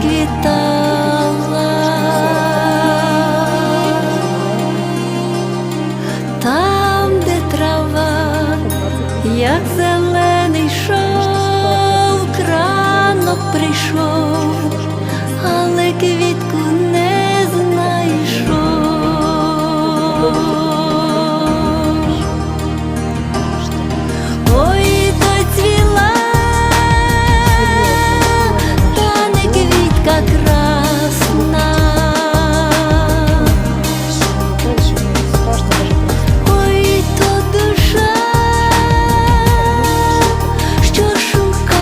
розквітала, там, де трава, як зелений шов, крано прийшов, але квіт.